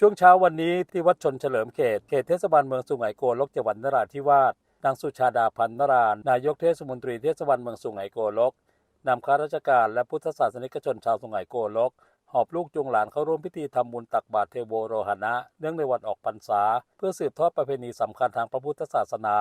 ช่วงเช้าวันนี้ที่วัดชนเฉลิมเขต เขตเทศบาลเมืองสุไหงโกลกจังหวัดนราธิวาสนางสุชาดาพันนรานนายกเทศมนตรีเทศบาลเมืองสุไหงโกลกนำข้าราชการและพุทธศาสนิกชนชาวสุไหงโกลกหอบลูกจุงหลานเข้าร่วมพิธีทำบุญตักบาตรเทโวโรหณะ เนื่องในวันออกพรรษา เพื่อสืบทอดประเพณีสำคัญทางพระพุทธศาสนา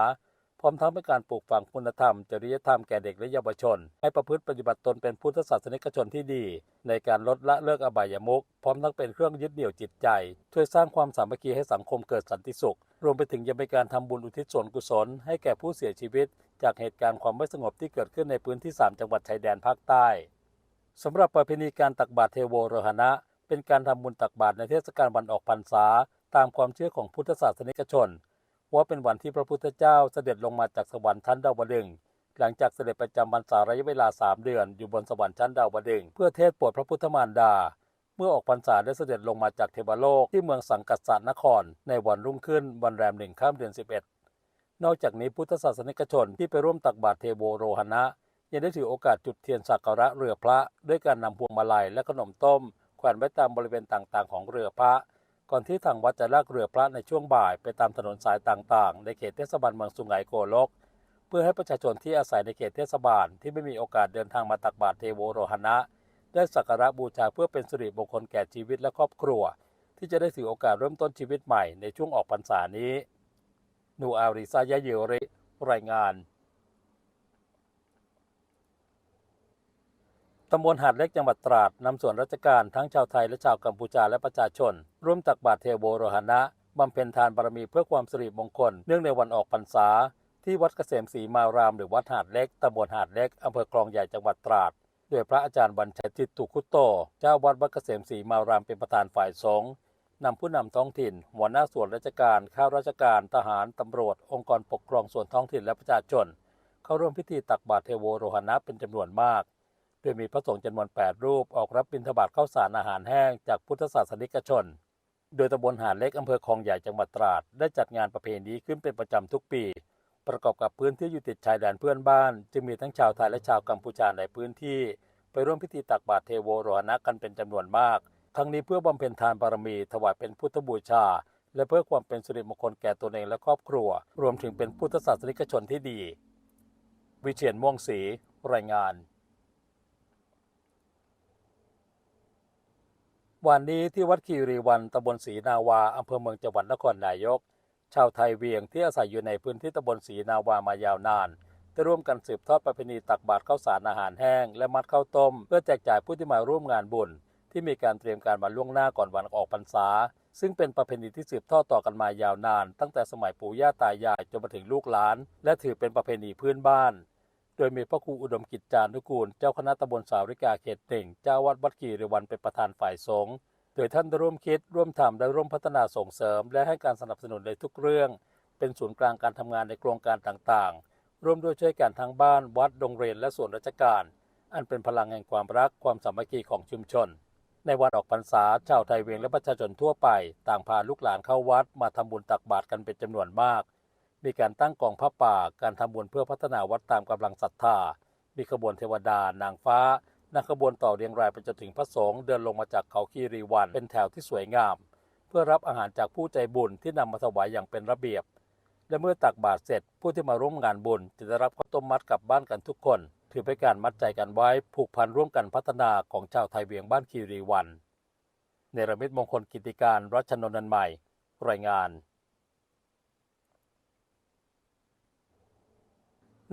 พร้อมทั้งเป็นการปลูกฝังคุณธรรม จริยธรรมแก่เด็กและเยาวชน ให้ประพฤติปฏิบัติตนเป็นพุทธศาสนิกชนที่ดี ในการลดละเลิกอบายมุขพร้อมทั้งเป็นเครื่องยึดเหนี่ยวจิตใจ ช่วยสร้างความสามัคคีให้สังคมเกิดสันติสุข รวมไปถึงยังเป็นการทำบุญอุทิศส่วนกุศล ให้แก่ผู้เสียชีวิต จากเหตุการณ์ความไม่สงบที่เกิดขึ้นในพื้นที่ 3 จังหวัดชายแดนภาคใต้สำหรับประเพณีการตักบาตรเทโวโรหณะ เป็นการทำบุญตักบาตรในเทศกาลวันออกพรรษา ตามความเชื่อของพุทธศาสนิกชน ว่าเป็นวันที่พระพุทธเจ้าเสด็จลงมาจากสวรรค์ชั้นดาวดึงหลังจากเสด็จประจำพรรษาระยะเวลา3เดือนอยู่บนสวรรค์ชั้นดาวดึงเพื่อเทศโปรดพระพุทธมารดา เมื่อออกพรรษาได้เสด็จลงมาจากเทวโลกที่เมืองสังกัสสานคร ในวันรุ่งขึ้นวันแรมหนึ่งข้ามเดือน 11 นอกจากนี้พุทธศาสนิกชนที่ไปร่วมตักบาตรเทโวโรหณะยังได้ถือโอกาสจุดเทียนสักการะเรือพระ ด้วยการนำพวงมาลัยและขนมต้มแขวนไว้ตามบริเวณต่างๆ ของเรือพระ ก่อนที่ทางวัดจะลากเรือพระในช่วงบ่ายไปตามถนนสายต่างๆ ในเขตเทศบาลเมืองสุไหงโกลก เพื่อให้ประชาชนที่อาศัยในเขตเทศบาลที่ไม่มีโอกาสเดินทางมาตักบาตรเทโวโรหณะ ได้สักการะบูชาเพื่อเป็นสิริมงคลแก่ชีวิตและครอบครัว ที่จะได้ถือโอกาสเริ่มต้นชีวิตใหม่ในช่วงออกพรรษานี้นูอาริซายะเยริรายงาน ตำบลหาดเล็กจังหวัดตราดนำส่วนราชการทั้งชาวไทยและชาวกัมพูชาและประชาชน ร่วมตักบาตรเทโวโรหณะบำเพ็ญทานบารมีเพื่อความสิริมงคล เนื่องในวันออกพรรษา ที่วัดเกษมศรีมาราม หรือวัดหาดเล็กตำบลหาดเล็กอำเภอคลองใหญ่จังหวัดตราด โดยพระอาจารย์บรรชัยจิตตุคุตโต เจ้าวัดวัดเกษมศรีมารามเป็นประธานฝ่ายสงฆ์นำผู้นำท้องถิ่นหัวหน้าส่วนราชการข้าราชการทหารตำรวจ องค์กรปกครองส่วนท้องถิ่นและประชาชน เข้าร่วมพิธีตักบาตรเทโวโรหณะเป็นจำนวนมาก โดยมีพระสงฆ์จำนวน 8 รูปออกรับบิณฑบาตข้าวสารอาหารแห้งจากพุทธศาสนิกชน โดยตำบลหาดเล็กอำเภอคลองใหญ่จังหวัดตราด ได้จัดงานประเพณีขึ้นเป็นประจำทุกปี ประกอบกับพื้นที่อยู่ติดชายแดนเพื่อนบ้าน จึงมีทั้งชาวไทยและชาวกัมพูชาในพื้นที่ ไปร่วมพิธีตักบาตรเทโวโรหณะกันเป็นจำนวนมากทั้งนี้เพื่อบำเพ็ญทานบารมีถวายเป็นพุทธบูชา และเพื่อความเป็นสิริมงคลแก่ตนเองและครอบครัว รวมถึงเป็นพุทธศาสนิกชนที่ดี วิเชียนม่วงศรีรายงาน วันนี้ที่วัดคีรีวันตำบลศรีนาวาอำเภอเมืองจังหวัดนครนายก ชาวไทยเวียงที่อาศัยอยู่ในพื้นที่ตำบลศรีนาวามายาวนานได้ร่วมกันสืบทอดประเพณีตักบาตรข้าวสารอาหารแห้ง และมัดข้าวต้ม เพื่อแจกจ่ายผู้ที่มาร่วมงานบุญ ที่มีการเตรียมการมาล่วงหน้าก่อนวันออกพรรษา ซึ่งเป็นประเพณีที่สืบทอดต่อกันมายาวนาน ตั้งแต่สมัยปู่ย่าตายายจนมาถึงลูกหลาน และถือเป็นประเพณีพื้นบ้าน โดยมีพระครูอุดมกิจจานุกูล เจ้าคณะตำบลสาวริกาเขตหนึ่งเจ้าวัดวัดคีรีวันเป็นประธานฝ่ายสงฆ์โดยท่านร่วมคิดร่วมทำและร่วมพัฒนาส่งเสริม และให้การสนับสนุนในทุกเรื่อง เป็นศูนย์กลางการทำงานในโครงการต่างๆ ร่วมด้วยช่วยกันทั้งบ้าน วัดโรงเรียนและส่วนราชการ อันเป็นพลังแห่งความรักความสามัคคีของชุมชน ในวันออกพรรษาชาวไทยเวียงและประชาชนทั่วไป ต่างพาลูกหลานเข้าวัดมาทำบุญตักบาตรกันเป็นจำนวนมาก มีการตั้งกองผ้าป่า การทำบุญเพื่อพัฒนาวัดตามกำลังศรัทธา มีขบวนเทวดา นางฟ้า นั่งขบวนต่อเรียงรายไปจนถึงพระสงฆ์เดินลงมาจากเขาคีรีวัน เป็นแถวที่สวยงาม เพื่อรับอาหารจากผู้ใจบุญที่นำมาถวายอย่างเป็นระเบียบ และเมื่อตักบาตรเสร็จ ผู้ที่มาร่วมงานบุญจะได้รับข้าวต้มมัดกลับบ้านกันทุกคน ถือเป็นการมัดใจกันไว้ผูกพันร่วมกันพัฒนาของชาวไทยเวียงบ้านคีรีวันเนรมิตมงคลกิติการรัชนนท์นันท์ใหม่ รายงาน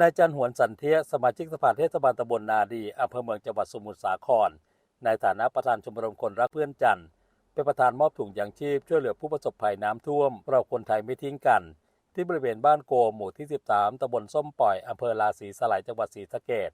นายจันหวนสันเทียสมาชิกสภาเทศบาลตำบลนาดีอำเภอเมืองจังหวัดสมุทรสาคร ในฐานะประธานชมรมคนรักเพื่อนจันทร์เป็นประธานมอบถุงยางชีพช่วยเหลือผู้ประสบภัยน้ำท่วม เราคนไทยไม่ทิ้งกัน ที่บริเวณบ้านโกหมู่ที่ 13ตำบลส้มปล่อยอำเภอลาสีสลายจังหวัดศรีสะเกษ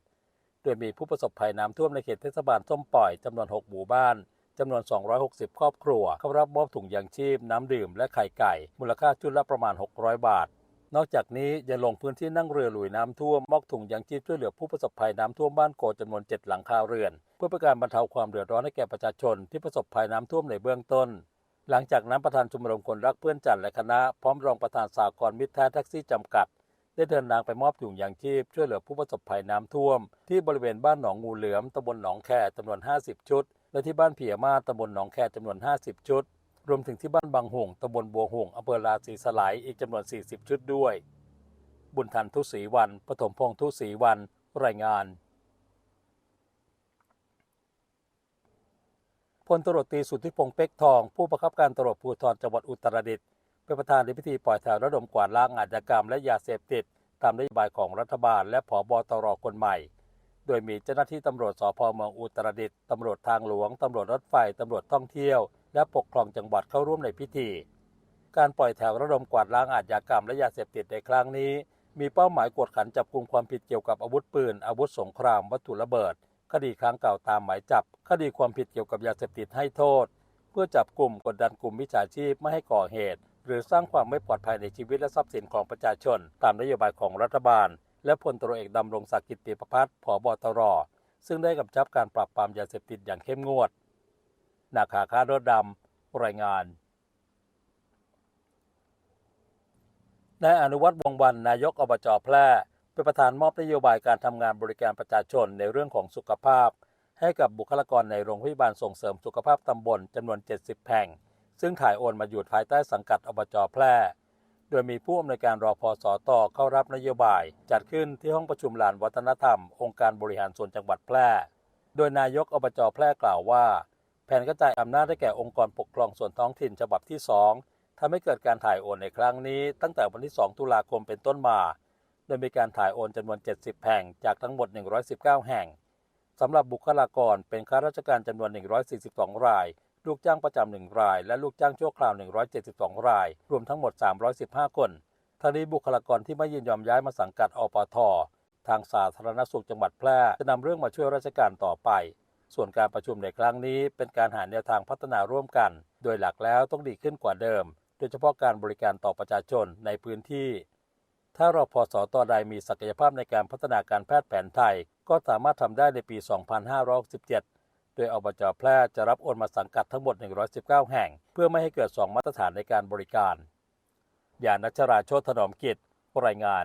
โดยมีผู้ประสบภัยน้ำท่วมในเขตเทศบาลส้มปล่อยจำนวน 6 หมู่บ้านจำนวน 260 ครอบครัว เข้ารับมอบถุงยางชีพ น้ำดื่ม และไข่ไก่ มูลค่าชุดละประมาณ 600 บาท นอกจากนี้ยังลงพื้นที่นั่งเรือลุยน้ำท่วมมอบถุงยางชีพช่วยเหลือผู้ประสบภัยน้ำท่วมบ้านโกจำนวน 7 หลังคาเรือน เพื่อเป็นการบรรเทาความเดือดร้อนให้แก่ประชาชนที่ประสบภัยน้ำท่วมในเบื้องต้น หลังจากนั้นประธานชมรมคนรักเพื่อนจันทร์และคณะพร้อมรองประธานสากลมิตรแท้แท็กซี่จำกัด ได้เดินทางไปมอบถุงยางชีพช่วยเหลือผู้ประสบภัยน้ำท่วม ที่บริเวณบ้านหนองงูเหลือมตำบลหนองแคจำนวน 50 ชุด และที่บ้านเพียมาตำบลหนองแคจำนวน 50 ชุด รวมถึงที่บ้านบางหงตำบลบัวหงอำเภอราศีสลายอีกจำนวน 40 ชุดด้วย บุญทันทุศรีวันปฐมพงษ์ทุศรีวันรายงานพลตรวจตีสุทธิพงษ์เป็กทอง ผู้บังคับการตำรวจภูธรจังหวัดอุตรดิตถ์เป็นประธานในพิธีปล่อยแถวระดมกวาดล้างอาชญากรรมและยาเสพติด ตามนโยบายของรัฐบาลและผบตรคนใหม่ โดยมีเจ้าหน้าที่ตำรวจสพเมืองอุตรดิตถ์ตำรวจทางหลวง ตำรวจรถไฟ ตำรวจท่องเที่ยว และปกครองจังหวัดเข้าร่วมในพิธี การปล่อยแถวระดมกวาดล้างอาชญากรรมและยาเสพติดในครั้งนี้ มีเป้าหมายกวดขันจับกลุ่มความผิดเกี่ยวกับอาวุธปืน อาวุธสงคราม วัตถุระเบิด คดีครั้งเก่าตามหมายจับ คดีความผิดเกี่ยวกับยาเสพติดให้โทษ เพื่อจับกลุ่มกดดันกลุ่มมิจฉาชีพไม่ให้ก่อเหตุ หรือสร้างความไม่ปลอดภัยในชีวิตและทรัพย์สินของประชาชน ตามนโยบายของรัฐบาล และพลตรเอกดำรงศักดิ์กิติประพัฒน์ผบตรซึ่งได้กำชับการปราบปรามยาเสพติดอย่างเข้มงวด นาคาคารถดำรายงานนายอนุวัฒน์วงวันนายกอบจแพร่เป็นประธานมอบนโยบายการทำงานบริการประชาชนในเรื่องของสุขภาพ ให้กับบุคลากรในโรงพยาบาลส่งเสริมสุขภาพตำบลจำนวน 70 แห่ง ซึ่งถ่ายโอนมาอยู่ภายใต้สังกัดอบจแพร่ โดยมีผู้อำนวยการรอพอสอตอเข้ารับนโยบาย จัดขึ้นที่ห้องประชุมลานวัฒนธรรม องค์การบริหารส่วนจังหวัดแพร่ โดยนายกอบจแพร่กล่าวว่า แผนกระจายอำนาจได้แก่องค์กรปกครองส่วนท้องถิ่นฉบับที่ 2ทำให้เกิดการถ่ายโอนในครั้งนี้ ตั้งแต่วันที่ 2 ตุลาคมเป็นต้นมา โดยมีการถ่ายโอนจำนวน 70 แห่งจากทั้งหมด 119 แห่งสำหรับบุคลากรเป็นข้าราชการจำนวน 142 ราย ลูกจ้างประจำหนึ่งราย และลูกจ้างชั่วคราว 172 ราย รวมทั้งหมด 315 คนทางนี้บุคลากรที่ไม่ยินยอมย้ายมาสังกัดอปท ทางสาธารณสุขจังหวัดแพร่จะนำเรื่องมาช่วยราชการต่อไป ส่วนการประชุมในครั้งนี้เป็นการหาแนวทางพัฒนาร่วมกัน โดยหลักแล้วต้องดีขึ้นกว่าเดิม โดยเฉพาะการบริการต่อประชาชนในพื้นที่ ถ้ารอพอสอตอใดมีศักยภาพในการพัฒนาการแพทย์แผนไทย ก็สามารถทำได้ในปี 2567 โดยอบจแพร่จะรับโอนมาสังกัดทั้งหมด 119 แห่ง เพื่อไม่ให้เกิด 2 มาตรฐานในการบริการยานัชราโชธถนอมกิจรายงาน